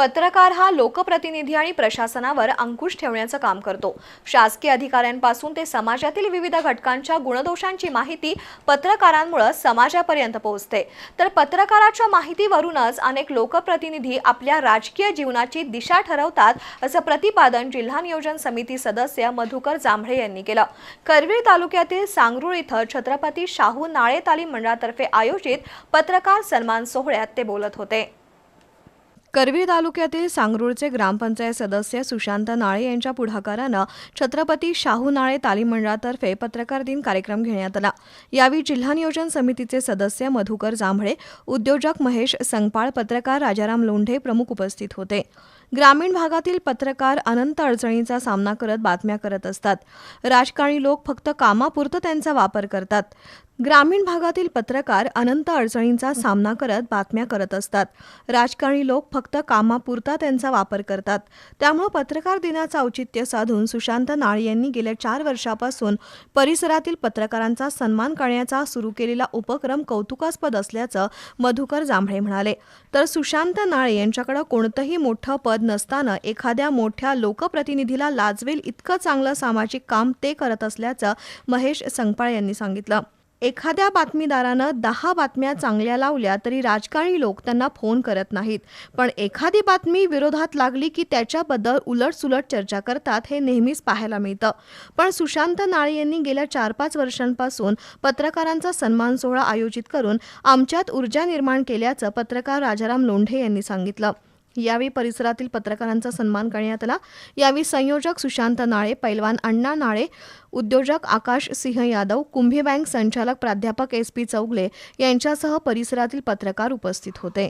पत्रकार हा लोकप्रतिनिधी आणि प्रशासनावर अंकुश ठेवण्याचं काम करतो. शासकीय अधिकाऱ्यांपासून ते समाजातील विविध घटकांच्या गुणदोषांची माहिती पत्रकारांमुळे समाजापर्यंत पोहोचते. तर पत्रकाराच्या माहितीवरूनच अनेक लोकप्रतिनिधी आपल्या राजकीय जीवनाची दिशा ठरवतात असं प्रतिपादन जिल्हा नियोजन समिती सदस्य मधुकर जांभळे यांनी केलं. करवीर तालुक्यातील सांगरूळ इथं छत्रपती शाहू नाळे तालीम मंडळातर्फे आयोजित पत्रकार सन्मान सोहळ्यात ते बोलत होते. करवीर तालुक्यातील सांगरूळचे ग्रामपंचायत सदस्य सुशांत नाळे यांच्या पुढाकारानं छत्रपती शाहू नाळे तालीम मंडळातर्फे पत्रकार दिन कार्यक्रम घेण्यात आला. यावेळी जिल्हा नियोजन समितीचे सदस्य मधुकर जांभळे उद्योजक महेश संगपाळ पत्रकार राजाराम लोंढे प्रमुख उपस्थित होते. ग्रामीण भागातील पत्रकार अनंत अडचणींचा सामना करत बातम्या करत असतात. राजकारणी लोक फक्त कामापुरतं त्यांचा वापर करतात. ग्रामीण भागातील पत्रकार अनंत अडचणींचा सामना करत बातम्या करत असतात. राजकारणी लोक फक्त कामापुरता त्यांचा वापर करतात. त्यामुळे पत्रकार दिनाचं औचित्य साधून सुशांत नाळे यांनी गेल्या चार वर्षापासून परिसरातील पत्रकारांचा सन्मान करण्याचा सुरू केलेला उपक्रम कौतुकास्पद असल्याचं मधुकर जांभळे म्हणाले. तर सुशांत नाळे यांच्याकडे कोणतंही मोठं पद नसताना एखाद्या मोठ्या लोकप्रतिनिधीला लाजवेल इतकं चांगलं सामाजिक काम ते करत असल्याचं महेश संगपाळ यांनी सांगितलं. एखाद्या बातमीदारानं दहा बातम्या चांगल्या लावल्या तरी राजकारणी लोक त्यांना फोन करत नाहीत. पण एखादी बातमी विरोधात लागली की त्याच्याबद्दल उलटसुलट चर्चा करतात हे नेहमीच पाहायला मिळतं. पण सुशांत नाळे यांनी गेल्या चार पाच वर्षांपासून पत्रकारांचा सन्मान सोहळा आयोजित करून आमच्यात ऊर्जा निर्माण केल्याचं पत्रकार राजाराम लोंढे यांनी सांगितलं. यावेळी परिसरातील पत्रकारांचा सन्मान करण्यात आला. यावेळी संयोजक सुशांत नाळे पैलवान अण्णा नाळे उद्योजक आकाश सिंह यादव कुंभी बँक संचालक प्राध्यापक एस पी चौगले यांच्यासह परिसरातील पत्रकार उपस्थित होते.